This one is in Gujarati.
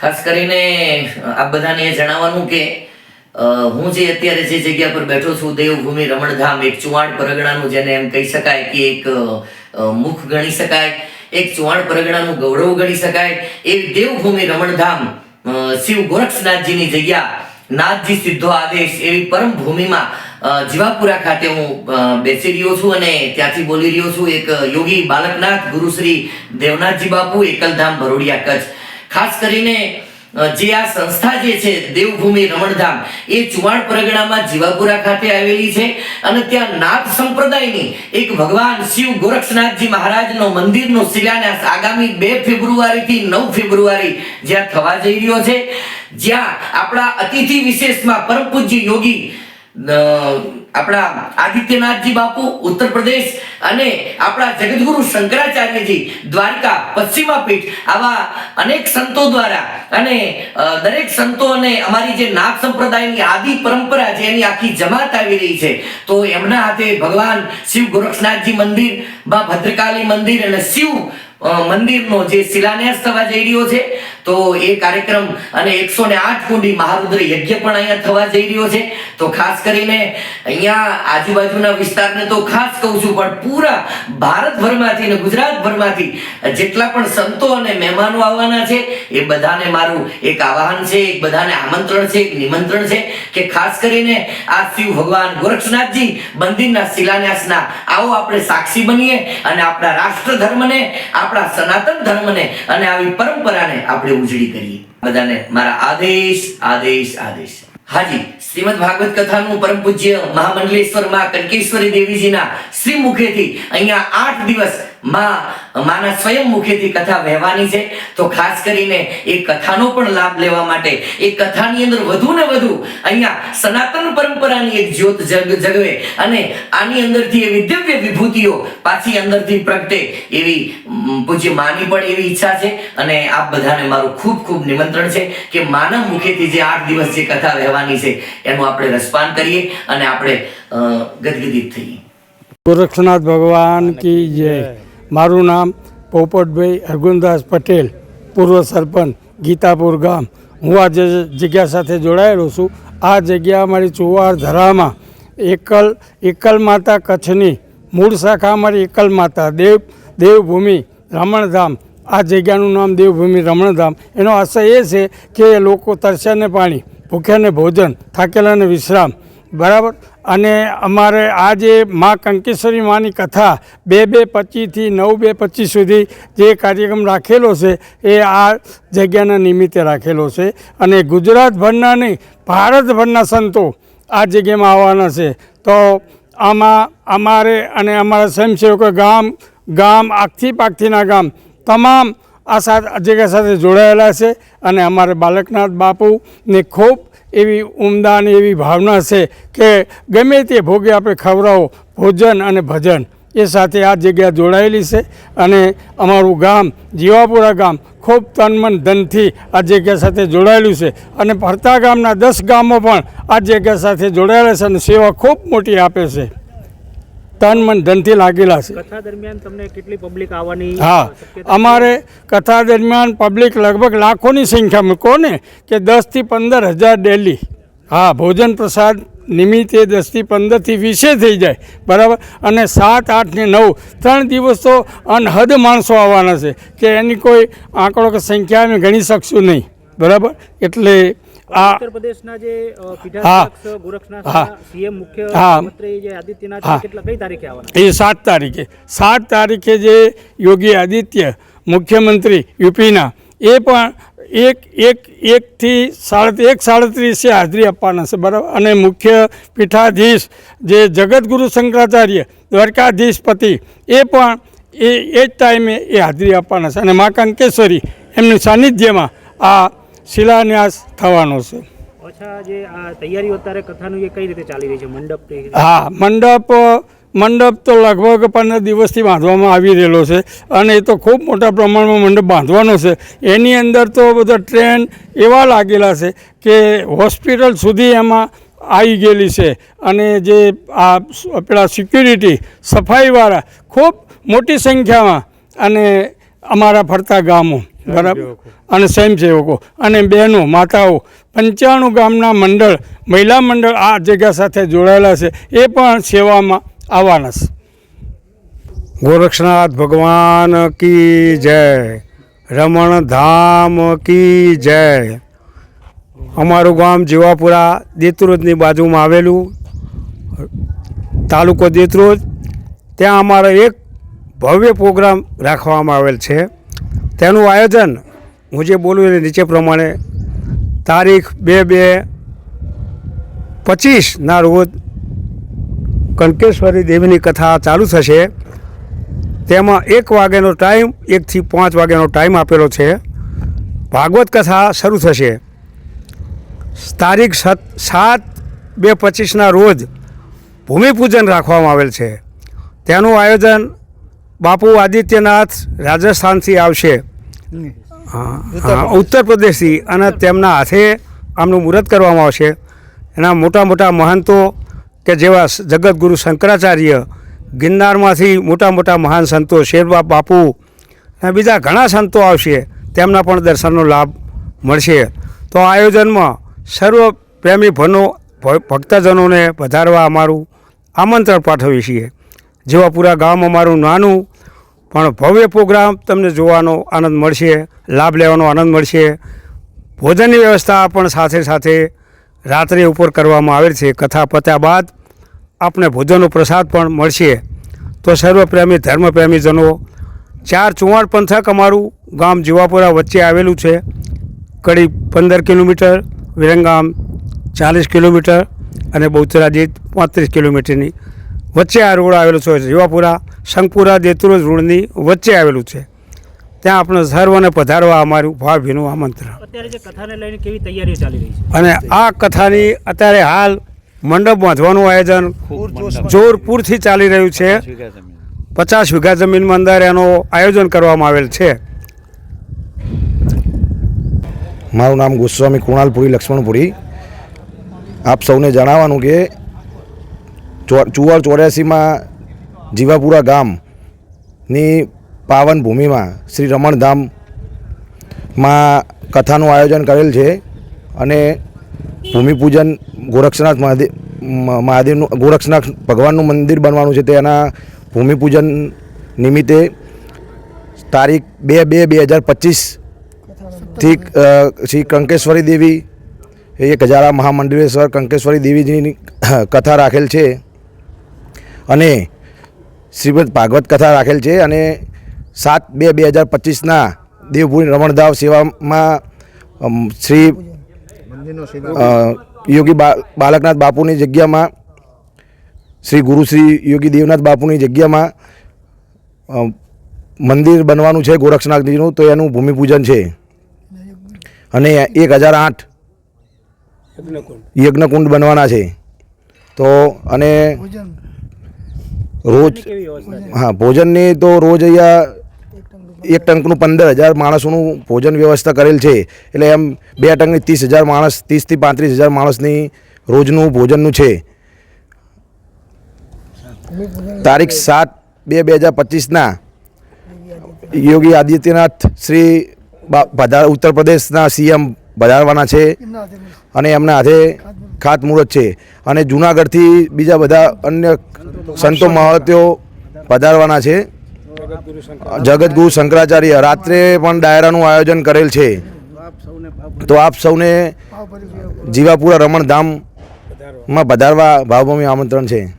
ખાસ કરીને આ બધાને એ જણાવવાનું કે હું જે અત્યારે જે જગ્યા પર બેઠો છું, દેવભૂમિ રમણધામ, એક ચુવાણ પરગણાનું, જેને એમ કહી શકાય કે એક મુખ ગણી શકાય, એક ચુવાણ પરગણાનું ગૌરવ ગણી શકાય, એ દેવભૂમિ રમણધામ શિવ ગોરક્ષનાથજીની જગ્યા, નાથજી સિદ્ધો આદેશ, એવી પરમ ભૂમિમાં જીવાપુરા ખાતે હું બેસી રહ્યો છું અને ત્યાંથી બોલી રહ્યો છું. એક યોગી બાલકનાથ ગુરુ શ્રી દેવનાથજી બાપુ, એકલધામ ભરોડિયા કચ્છ. ખાસ કરીને જે આ સંસ્થા જે છે, દેવભૂમિ રમણધામ, એ ચુવાણ પરગણામાં જીવાપુરા ખાતે આવેલી છે અને ત્યાં નાથ સંપ્રદાયની એક ભગવાન શિવ ગોરક્ષનાથજી મહારાજનો મંદિરનો શિલાન્યાસ આગામી બે ફેબ્રુઆરીથી નવ ફેબ્રુઆરી જ્યાં થવા જઈ રહ્યો છે. જ્યાં આપણા અતિથિ વિશેષમાં પરમ પૂજ્ય યોગી આપણા આદિત્યનાથજી બાપુ, ઉત્તર પ્રદેશ અને આપણા જગતગુરુ શંકરાચાર્યજી દ્વારકા પશ્ચિમા પીઠ આવા અનેક સંતો દ્વારા અને દરેક સંતો અને અમારી જે નાગ સંપ્રદાયની આદિ પરંપરા છે એની આખી જમાત આવી રહી છે. તો એમના હાથે ભગવાન શિવ ગોરક્ષનાથજી મંદિર, બા ભદ્રકાલી મંદિર અને શિવ મંદિરનો જે શિલાન્યાસ થવા જઈ રહ્યો છે, તો એ કાર્યક્રમ અને એકસો ને આઠ કુંડી મહારુદ્ર યજ્ઞ પણ અહીંયા થવા જઈ રહ્યો છે. તો ખાસ કરીને અહીંયા આજુબાજુના વિસ્તારને તો ખાસ કહું છું, પણ પૂરા ભારતભરમાંથી અને ગુજરાતભરમાંથી જેટલા પણ સંતો અને મહેમાનો આવવાના છે, એ બધાને મારું એક આવાહન છે, એક બધાને આમંત્રણ છે, એક નિમંત્રણ છે કે ખાસ કરીને આ શિવ ભગવાન ગોરક્ષનાથજી મંદિરના શિલાન્યાસના આવો આપણે સાક્ષી બનીએ અને આપણા રાષ્ટ્ર ધર્મને આપણા સનાતન ધર્મને અને આવી પરંપરાને આપણે ઉજળી કરીએ. બધાને મારા આદેશ આદેશ આદેશ. હાજી, શ્રીમદ ભાગવત કથાનું પરમ પૂજ્ય મહામંડલેશ્વરમાં કનકેશ્વરી દેવીજીના શ્રી મુખેથી અહીંયા આઠ દિવસ માં માના સ્વયં મુખેથી કથા વહેવાની છે. તો ખાસ કરીને એ કથાનો પણ લાભ લેવા માટે, એ કથાની અંદર વધુ ને વધુ અહીંયા સનાતન પરંપરાની એક જ્યોત જગ, જગવે અને આની અંદરથી એવી દિવ્ય વિભૂતિઓ પાછી અંદરથી પ્રગટે એવી પૂજ્ય માની પણ એવી ઈચ્છા છે. અને આપ બધાને મારું ખૂબ ખૂબ નિમંત્રણ છે કે માના મુખેથી જે આઠ દિવસ જે કથા વહેવાની છે, એનું આપણે રસપાન કરીએ અને આપણે ગદગદિત થઈએ. ગોરક્ષનાથ ભગવાન કી જય. મારું નામ પોપટભાઈ અરગુનદાસ પટેલ, પૂર્વ સરપંચ, ગીતાપુર ગામ. હું આ જગ્યા સાથે જોડાયેલો છું, આ જગ્યા અમારી ચુવાર ધરામાં એકલ એકલ માતા કચ્છની મૂળ શાખા અમારી એકલ માતા, દેવ, દેવભૂમિ રમણધામ. આ જગ્યાનું નામ દેવભૂમિ રમણધામ. એનો આશય એ છે કે લોકો તરસ્યાને પાણી, ભૂખ્યાને ભોજન, થાકેલાને વિશ્રામ, બરાબર? અને અમારે આ જે મા કંકેશ્વરી માની કથા બે બે પચીસથી નવ બે પચીસ સુધી જે કાર્યક્રમ રાખેલો છે, એ આ જગ્યાના નિમિત્તે રાખેલો છે. અને ગુજરાતભરના નહીં, ભારતભરના સંતો આ જગ્યામાં આવવાના છે. તો આમાં, અમારે અને અમારા સ્વયંસેવકો ગામ ગામ આખથી પાખથીના ગામ તમામ આ સાથે જગ્યા સાથે જોડાયેલા છે. અને અમારે બાલકનાથ બાપુને ખૂબ એવી ઉમદા અને એવી ભાવના છે કે ગમે તે ભોગે આપણે ખવડાવો, ભોજન અને ભજન. એ સાથે આ જગ્યા જોડાયેલી છે અને અમારું ગામ, જીવાપુરા ગામ, ખૂબ તન મન ધનથી આ જગ્યા સાથે જોડાયેલું છે. અને ફરતા ગામના દસ ગામો પણ આ જગ્યા સાથે જોડાયેલા છે અને સેવા ખૂબ મોટી આપે છે. તન મન ધનથી લાગેલા છે. કથા દરમિયાન તમને કેટલી પબ્લિક આવવાની હા અમારે કથા દરમિયાન પબ્લિક લગભગ લાખોની સંખ્યામાં કોને કે દસથી પંદર હજાર ડેલી હા ભોજન પ્રસાદ નિમિત્તે દસથી પંદરથી વીસે થઈ જાય બરાબર? અને સાત આઠ ને નવ ત્રણ દિવસ તો અનહદ માણસો આવવાના છે કે એની કોઈ આંકડો કે સંખ્યા અમે ગણી શકશું નહીં બરાબર? એટલે ઉત્તર પ્રદેશના જે. પીઠાધ્યક્ષ ગોરક્ષનાથ હા. સીએમ મુખ્ય હા. મંત્રી જે આદિત્યનાથ હા. કેટલા કઈ તારીખે આવવાના એ સાત તારીખે સાત તારીખે જે યોગી આદિત્ય મુખ્યમંત્રી યુપીના એ પણ એક એક એકથી સાડત્રીસ એક સાડત્રીસે હાજરી આપવાના છે બરાબર અને મુખ્ય પીઠાધીશ જે જગતગુરુ શંકરાચાર્ય દ્વારકાધીશપતિ એ પણ એ એ જ ટાઈમે એ હાજરી આપવાના છે અને મા કંકેશ્વરી એમની સાનિધ્યમાં આ શિલાન્યાસ થવાનો છે? હા મંડપ મંડપ તો લગભગ પંદર દિવસથી બાંધવામાં આવી રહેલો છે અને એ તો ખૂબ મોટા પ્રમાણમાં મંડપ બાંધવાનો છે. એની અંદર તો બધા ટ્રેન એવા લાગેલા છે કે હોસ્પિટલ સુધી એમાં આવી ગયેલી છે અને જે આ પેલા સિક્યુરિટી સફાઈવાળા ખૂબ મોટી સંખ્યામાં અને અમારા ફરતા ગામો બરાબર? અને સ્વયંસેવકો અને બહેનો માતાઓ પંચાણું ગામના મંડળ મહિલા મંડળ આ જગ્યા સાથે જોડાયેલા છે. એ પણ સેવામાં આવવાના છે. ગોરક્ષનાથ ભગવાન કી જય રમણ ધામ કી જય. અમારું ગામ જીવાપુરા દેતરોજની બાજુમાં આવેલું તાલુકો દેતરોજ. ત્યાં અમારો એક ભવ્ય પ્રોગ્રામ રાખવામાં આવેલ છે. તેનું આયોજન હું જે બોલું એ નીચે પ્રમાણે તારીખ બે બે પચીસના રોજ કંકેશ્વરી દેવીની કથા ચાલુ થશે. તેમાં એક વાગ્યાનો ટાઈમ, એકથી પાંચ વાગ્યાનો ટાઈમ આપેલો છે. ભાગવત કથા શરૂ થશે. તારીખ સત, સાત બે પચીસના રોજ ભૂમિપૂજન રાખવામાં આવેલ છે. તેનું આયોજન બાપુ આદિત્યનાથ રાજસ્થાનથી આવશે. ઉત્તર પ્રદેશથી અને તેમના હાથે આમનું મુહૂર્ત કરવામાં આવશે. એના મોટા મોટા મહંતો કે જેવા જગતગુરુ શંકરાચાર્ય ગિરનારમાંથી મોટા મોટા મહાન સંતો શેરબા બાપુ અને બીજા ઘણા સંતો આવશે. તેમના પણ દર્શનનો લાભ મળશે. તો આ આયોજનમાં સર્વ પ્રેમી ભનો ભક્તજનોને વધારવા અમારું આમંત્રણ પાઠવીએ છીએ. જેવાપુરા ગામ અમારું નાનું, પણ ભવ્ય પ્રોગ્રામ તમને જોવાનો આનંદ મળશે, લાભ લેવાનો આનંદ મળશે. ભોજનની વ્યવસ્થા પણ સાથે સાથે રાત્રે ઉપર કરવામાં આવેલ છે. કથા પત્યા બાદ આપણે ભોજનનો પ્રસાદ પણ મળશે. તો સર્વપ્રેમી, ધર્મપ્રેમીજનો, ચાર ચુવાણ પંથક અમારું ગામ જીવાપુરા વચ્ચે આવેલું છે. કડી પંદર કિલોમીટર, વિરંગામ ચાલીસ કિલોમીટર અને બહુચરાજી પાંત્રીસ કિલોમીટરની વચ્ચે આ રોડ આવેલો છે જીવાપુરા શંકપુરા દેતુરોજ રોડની વચ્ચે આવેલું છે. ત્યાં આપણે સર્વને પધારવા અમારું ભાવભીનું આમંત્રણ. અત્યારે જે કથાને લઈને કેવી તૈયારીઓ ચાલી રહી છે? અને આ કથાની અત્યારે હાલ મંડપ બાંધવાનું આયોજન જોરપૂરથી ચાલી રહ્યું છે. પચાસ વીઘા જમીનમાં અંદર એનું આયોજન કરવામાં આવેલ છે. મારું નામ ગોસ્વામી કુણાલપુરી લક્ષ્મણપુરી. આપ સૌને જણાવવાનું કે ચો- ચુવાર ચોર્યાસીમાં જીવાપુરા ગામની પાવન ભૂમિમાં શ્રી રમણધામમાં કથાનું આયોજન કરેલ છે અને ભૂમિપૂજન ગોરક્ષનાથ મહાદેવ મહાદેવનું, ગોરક્ષનાથ ભગવાનનું મંદિર બનવાનું છે તેના ભૂમિપૂજન નિમિત્તે તારીખ બે બે બે હજાર પચીસથી શ્રી કંકેશ્વરી દેવી એક હજારા મહામંડળેશ્વર કંકેશ્વરી દેવીજીની કથા રાખેલ છે. અને શ્રીમદ ભાગવત કથા રાખેલ છે અને સાત બે બે હજાર પચીસના દેવભૂમિ રમણધાવ સેવામાં શ્રી યોગી બા બાલકનાથ બાપુની જગ્યામાં શ્રી ગુરુ શ્રી યોગી દેવનાથ બાપુની જગ્યામાં મંદિર બનવાનું છે ગોરક્ષનાથજીનું તો એનું ભૂમિપૂજન છે. અને એક હજાર આઠ યજ્ઞકુંડ. બનવાના છે. તો અને રોજ હા ભોજનની તો રોજ અહીંયા એક ટંકનું પંદર હજાર માણસોનું ભોજન વ્યવસ્થા કરેલ છે. એટલે એમ બે ટંકની ત્રીસ હજાર માણસ ત્રીસથી પાંત્રીસ હજાર માણસની રોજનું ભોજનનું છે. તારીખ સાત બે બે હજાર પચીસના યોગી આદિત્યનાથ શ્રી ઉત્તર પ્રદેશના સીએમ વધારવાના છે અને એમના હાથે ખાતમુહૂર્ત છે. અને જૂનાગઢથી બીજા બધા અન્ય સંતો મહત્યો પધારવાના છે. જગતગુરુ શંકરાચાર્ય રાત્રે પણ ડાયરાનું આયોજન કરેલ છે. તો આપ સૌને જીવાપુરા રમણધામમાં પધારવા ભાવભૂમિ આમંત્રણ છે.